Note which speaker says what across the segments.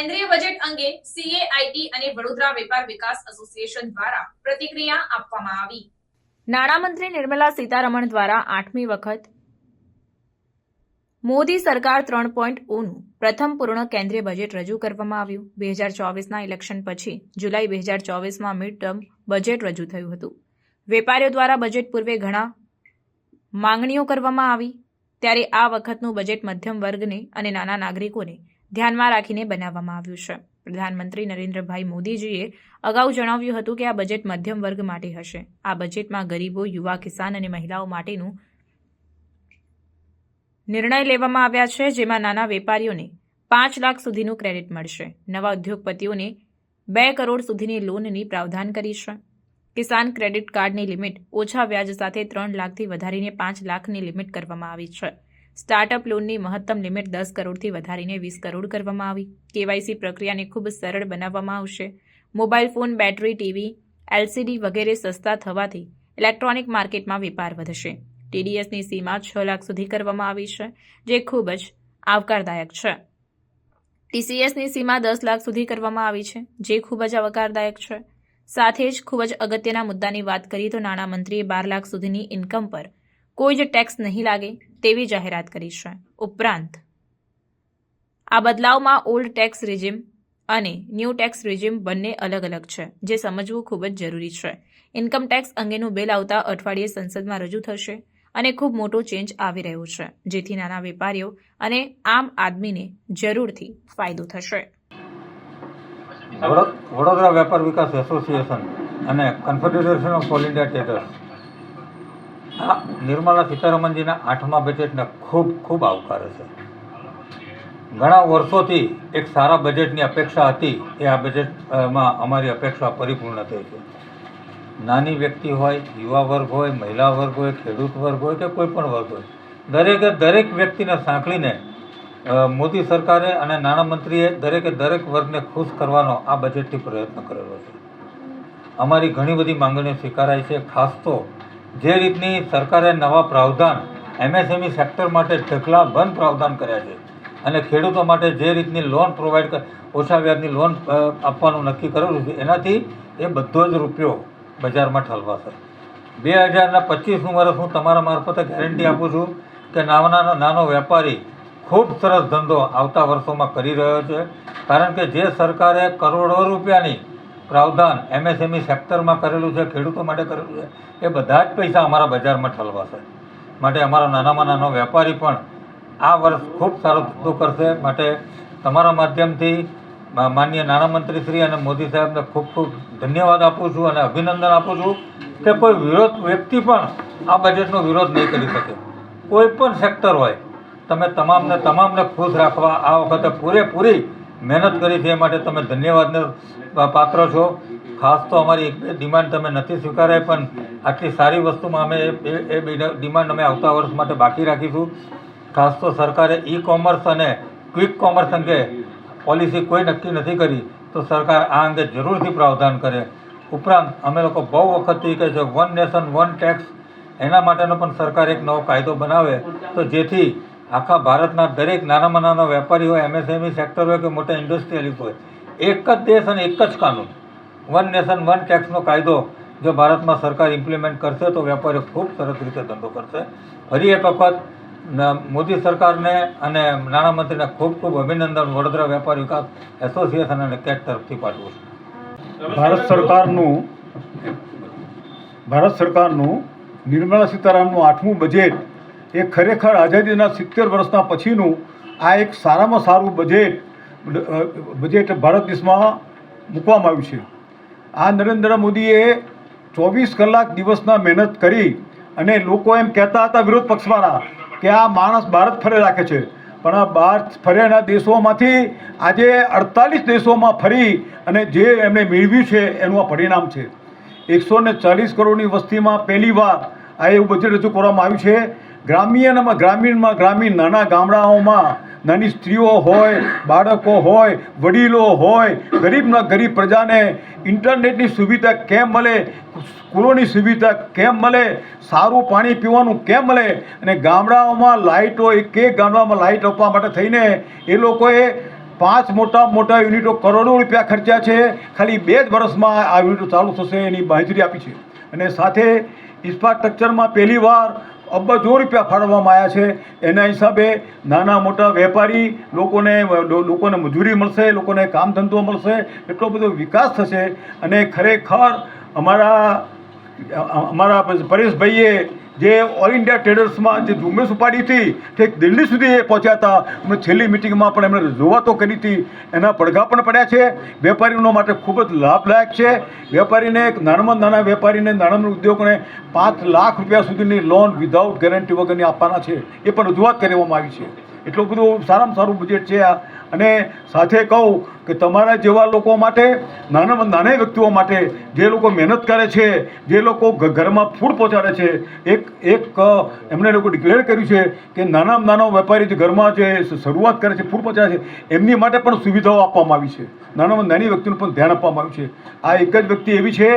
Speaker 1: કેન્દ્રીય બજેટ અંગે સીએઆઈટી અને વડોદરા વેપાર વિકાસ એસોસિએશન દ્વારા પ્રતિક્રિયા આપવામાં આવી. નાણામંત્રી નિર્મલા સીતારમણ દ્વારા આઠમી વખત મોદી સરકાર ત્રણ પોઈન્ટ ઓનું પ્રથમ પૂર્ણ કેન્દ્રીય બજેટ રજૂ કરવામાં આવ્યું. બે હજાર ચોવીસના ઇલેક્શન પછી જુલાઈ બે હજાર ચોવીસમાં મિડ ટર્મ બજેટ રજૂ થયું હતું. વેપારીઓ દ્વારા બજેટ પૂર્વે ઘણા માંગણીઓ કરવામાં આવી. ત્યારે આ વખતનું બજેટ મધ્યમ વર્ગને અને નાના નાગરિકોને ધ્યાનમાં રાખીને બનાવવામાં આવ્યું છે. પ્રધાનમંત્રી નરેન્દ્રભાઈ મોદીજીએ અગાઉ જણાવ્યું હતું કે આ બજેટ મધ્યમ વર્ગ માટે હશે. આ બજેટમાં ગરીબો, યુવા, કિસાન અને મહિલાઓ માટેનું નિર્ણય લેવામાં આવ્યા છે, જેમાં નાના વેપારીઓને પાંચ લાખ સુધીનું ક્રેડિટ મળશે. નવા ઉદ્યોગપતિઓને બે કરોડ સુધીની લોનની પ્રાવધાન કરી છે. કિસાન ક્રેડિટ કાર્ડની લિમિટ ઓછા વ્યાજ સાથે ત્રણ લાખથી વધારીને પાંચ લાખની લિમિટ કરવામાં આવી છે. સ્ટાર્ટઅપ લોનની મહત્તમ લિમિટ દસ કરોડથી વધારીને વીસ કરોડ કરવામાં આવી. કેવાયસી પ્રક્રિયાને ખૂબ સરળ બનાવવામાં આવશે. Mobile phone, battery, TV, LCD વગેરે સસ્તા થવાથી ઇલેક્ટ્રોનિક માર્કેટમાં વેપાર વધશે. ટીડીએસની સીમા છ લાખ સુધી કરવામાં આવી છે, જે ખૂબ જ આવકારદાયક છે. ટીસીએસની સીમા દસ લાખ સુધી કરવામાં આવી છે, જે ખૂબ જ આવકારદાયક છે. સાથે જ ખૂબ જ અગત્યના મુદ્દાની વાત કરીએ તો નાણામંત્રીએ બાર લાખ સુધીની ઇન્કમ પર કોઈ જ ટેક્સ નહીં લાગે તેવી જાહેરાત કરી છે. ઉપરાંત, આ બદલાવમાં ઓલ્ડ ટેક્સ રિજીમ અને ન્યૂ ટેક્સ રિજીમ બંને અલગ અલગ છે, જે સમજવું ખૂબ જ જરૂરી છે. ઇન્કમ ટેક્સ અંગેનું બિલ આવતા અઠવાડિયે સંસદમાં રજૂ થશે અને ખૂબ મોટો ચેન્જ આવી રહ્યો છે, જેથી નાના વેપારીઓ અને આમ આદમીને જરૂરથી ફાયદો થશે.
Speaker 2: વડોદરા વેપાર વિકાસ એસોસિએશન અને confederation of all India traders Nirmala સીતારમણજીના આઠમા બજેટને ખૂબ ખૂબ આવકારે છે. ઘણા વર્ષોથી એક સારા બજેટની અપેક્ષા હતી. એ આ બજેટમાં અમારી અપેક્ષા પરિપૂર્ણ થઈ છે. નાની વ્યક્તિ હોય, યુવા વર્ગ હોય, મહિલા વર્ગ હોય, ખેડૂત વર્ગ હોય કે કોઈ પણ વર્ગ હોય, દરેકે દરેક વ્યક્તિને સાંકળીને મોદી સરકારે અને નાણામંત્રીએ દરેકે દરેક વર્ગને ખુશ કરવાનો આ બજેટથી પ્રયત્ન કરેલો છે. અમારી ઘણી બધી માંગણીઓ સ્વીકારાય છે, ખાસ તો જે રીતની સરકારે નવા પ્રાવધાન એમએસએમઈ સેક્ટર માટે ઢગલા બંધ પ્રાવધાન કર્યા છે અને ખેડૂતો માટે જે રીતની લોન પ્રોવાઈડ ઓછા વ્યાજની લોન આપવાનું નક્કી કરેલું છે, એનાથી એ બધો જ રૂપિયો બજારમાં ઠલવાશે. બે હજારના પચીસનું વર્ષ હું તમારા મારફતે ગેરંટી આપું છું કે નાના, નાનો વેપારી ખૂબ સરસ ધંધો આવતા વર્ષોમાં કરી રહ્યો છે, કારણ કે જે સરકારે કરોડો રૂપિયાની પ્રાવધાન એમએસએમઈ સેક્ટરમાં કરેલું છે, ખેડૂતો માટે કરેલું છે, એ બધા જ પૈસા અમારા બજારમાં ઠલવાશે. માટે અમારો નાનામાં નાનો વેપારી પણ આ વર્ષ ખૂબ સારો ધંધો કરશે. માટે તમારા માધ્યમથી માન્ય નાણામંત્રી શ્રી અને મોદી સાહેબને ખૂબ ખૂબ ધન્યવાદ આપું છું અને અભિનંદન આપું છું કે કોઈ વિરોધ વ્યક્તિ પણ આ બજેટનો વિરોધ નહીં કરી શકે. કોઈ પણ સેક્ટર હોય, તમે તમામને તમામને ખુશ રાખવા આ વખતે પૂરેપૂરી મહેનત કરી છે એ માટે તમે ધન્યવાદને પાત્ર છો. ખાસ તો અમારી એક બે ડિમાન્ડ તમે નથી સ્વીકારાય, પણ આટલી સારી વસ્તુમાં અમે એ બે ડિમાન્ડ અમે આવતા વર્ષ માટે બાકી રાખીશું. ખાસ તો સરકારે ઈ કોમર્સ અને ક્વિક કોમર્સ અંગે પોલિસી કોઈ નક્કી નથી કરી, તો સરકાર આ અંગે જરૂરથી પ્રાવધાન કરે. ઉપરાંત, અમે લોકો બહુ વખતથી કહે છે વન નેશન વન ટેક્સ એના માટેનો પણ સરકાર એક નવો કાયદો બનાવે. તો જેથી આખા ભારતના દરેક નાનામાં નાના વેપારી હોય એમએસએમઈ સેક્ટર હોય કે મોટા ઇન્ડસ્ટ્રીયલિસ્ટ હોય, એક જ દેશ અને એક જ કાનૂન. વન નેશન વન ટેક્સનો કાયદો. જો ભારતમાં સરકાર ઇમ્પ્લિમેન્ટ કરશે તો વેપારીઓ ખૂબ સરસ રીતે ધંધો કરશે. ફરી એક વખત મોદી સરકારને અને નાણામંત્રીને ખૂબ ખૂબ અભિનંદન વડોદરા વેપાર વિકાસ એસોસિએશન અને કેટ તરફથી પાઠવું છું.
Speaker 3: ભારત સરકારનું ભારત સરકારનું નિર્મલા સીતારામનું આઠમું બજેટ એ ખરેખર આઝાદીના સિત્તેર વર્ષના પછીનું આ એક સારામાં સારું બજેટ બજેટ ભારત દેશમાં મૂકવામાં આવ્યું છે. આ નરેન્દ્ર મોદીએ ચોવીસ કલાક દિવસના મહેનત કરી અને લોકો એમ કહેતા હતા વિરોધ પક્ષવાળા કે આ માણસ ભારત ફરે રાખે છે. પણ આ બહાર ફર્યાના દેશોમાંથી આજે અડતાલીસ દેશોમાં ફરી અને જે એમણે મેળવ્યું છે એનું આ પરિણામ છે. એકસો ને ચાલીસ કરોડની વસ્તીમાં પહેલીવાર આ એવું બજેટ રજૂ કરવામાં આવ્યું છે. ગ્રામ્યમાં ગ્રામીણમાં ગ્રામીણ નાના ગામડાઓમાં નાની સ્ત્રીઓ હોય, બાળકો હોય, વડીલો હોય, ગરીબના ગરીબ પ્રજાને ઇન્ટરનેટની સુવિધા કેમ મળે, સ્કૂલોની સુવિધા કેમ મળે, સારું પાણી પીવાનું કેમ મળે અને ગામડાઓમાં લાઇટો એક એક ગામડામાં લાઇટ આપવા માટે થઈને એ લોકોએ પાંચ મોટા મોટા યુનિટો કરોડો રૂપિયા ખર્ચ્યા છે. ખાલી બે જ વર્ષમાં આ યુનિટો ચાલુ થશે એની માહિતી આપી છે. અને સાથે ઇન્ફ્રાસ્ટ્રક્ચરમાં પહેલીવાર અબજો રૂપિયા ફાળવવામાં આવ્યા છે. એના હિસાબે નાના મોટા વેપારી લોકોને લોકોને મજૂરી મળશે, લોકોને કામ ધંધો મળશે, એટલો બધો વિકાસ થશે. અને ખરેખર અમારા અમારા પરેશભાઈએ જે ઓલ ઇન્ડિયા ટ્રેડર્સમાં જે ઝુંબેશ ઉપાડી હતી તે દિલ્હી સુધી એ પહોંચ્યા હતા. અમે છેલ્લી મિટિંગમાં પણ એમણે રજૂઆતો કરી હતી. એના પડઘા પણ પડ્યા છે. વેપારીઓ માટે ખૂબ જ લાભદાયક છે. વેપારીને એક નાનામાં નાના વેપારીને નાનામાં ઉદ્યોગને પાંચ લાખ રૂપિયા સુધીની લોન વિધાઉટ ગેરંટી વગરની આપવાના છે. એ પણ રજૂઆત કરવામાં આવી છે. એટલું બધું સારામાં સારું બજેટ છે આ. અને સાથે કહું કે તમારા જેવા લોકો માટે નાનામાં નાના વ્યક્તિઓ માટે જે લોકો મહેનત કરે છે, જે લોકો ઘરમાં ફૂડ પહોંચાડે છે, એક એક એમણે લોકો ડિક્લેર કર્યું છે કે નાનામાં નાનો વેપારી જે ઘરમાં જે શરૂઆત કરે છે, ફૂડ પહોંચાડે છે, એમની માટે પણ સુવિધાઓ આપવામાં આવી છે. નાનામાં નાની વ્યક્તિનું પણ ધ્યાન આપવામાં આવ્યું છે. આ એક જ વ્યક્તિ એવી છે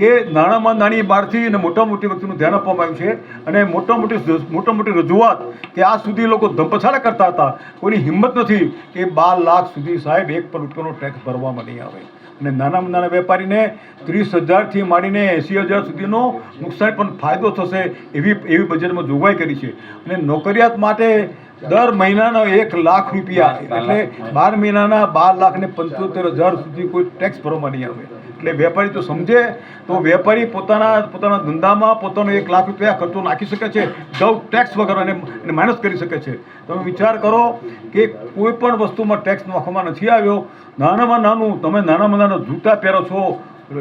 Speaker 3: કે નાનામાં નાની બહારથી અને મોટા મોટી વ્યક્તિનું ધ્યાન આપવામાં આવ્યું છે અને મોટા મોટી મોટા મોટી રજૂઆત કે આ સુધી લોકો ધમપછાડા કરતા હતા. કોઈની હિંમત નથી કે બાર લાખ સુધી સાહેબ એક પણ રૂપિયાનો ટેક્સ ભરવામાં નહીં આવે. અને નાનામાં નાના વેપારીને ત્રીસ હજારથી માંડીને એંસી હજાર સુધીનો નુકસાન પણ ફાયદો થશે એવી એવી બજેટમાં જોગવાઈ કરી છે. અને નોકરિયાત માટે દર મહિનાનો એક લાખ રૂપિયા એટલે બાર મહિનાના બાર લાખ ને પંચોતેર હજાર સુધી કોઈ ટેક્સ ભરવામાં નહીં આવે. એટલે વેપારી તો સમજે, તો વેપારી પોતાના પોતાના ધંધામાં પોતાનો એક લાખ રૂપિયા ખર્ચો નાખી શકે છે વિધાઉટ ટેક્સ વગર અને માઇનસ કરી શકે છે. તમે વિચાર કરો કે કોઈ પણ વસ્તુમાં ટેક્સ નાખવામાં નથી આવ્યો, નાનામાં નાનું, તમે નાનામાં નાના જૂતા પહેરો છો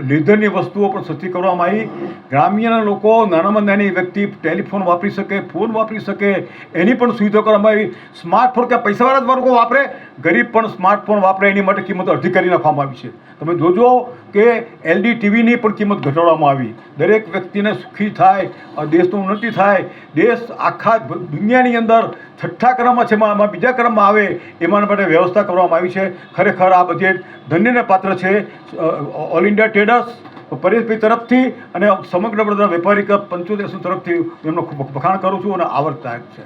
Speaker 3: લીધરની વસ્તુઓ પણ સસ્તી કરવામાં આવી ગ્રામ્યના લોકો નાનામાં નાની વ્યક્તિ ટેલિફોન વાપરી શકે ફોન વાપરી શકે, એની પણ સુવિધા કરવામાં આવી. સ્માર્ટફોન કે પૈસાવાળા જ લોકો વાપરે, ગરીબ પણ સ્માર્ટફોન વાપરે, એની માટે કિંમત અડધી કરી નાખવામાં આવી છે. તમે જોજો કે એલડી ટીવીની પણ કિંમત ઘટાડવામાં આવી. દરેક વ્યક્તિને સુખી થાય દેશનું ઉન્નતિ થાય. દેશ આખા દુનિયાની અંદર છઠ્ઠા ક્રમમાં છે, એમાં એમાં બીજા ક્રમમાં આવે એના માટે વ્યવસ્થા કરવામાં આવી છે. ખરેખર આ બજેટ ધન્યને પાત્ર છે ઓલ ઇન્ડિયા ટ્રેડર્સ પરેશભાઈ તરફથી અને સમગ્ર વડોદરા વેપારી કપ પંચોતેરસો તરફથી એમનો ખૂબ વખાણ કરું છું અને આવડતા છે.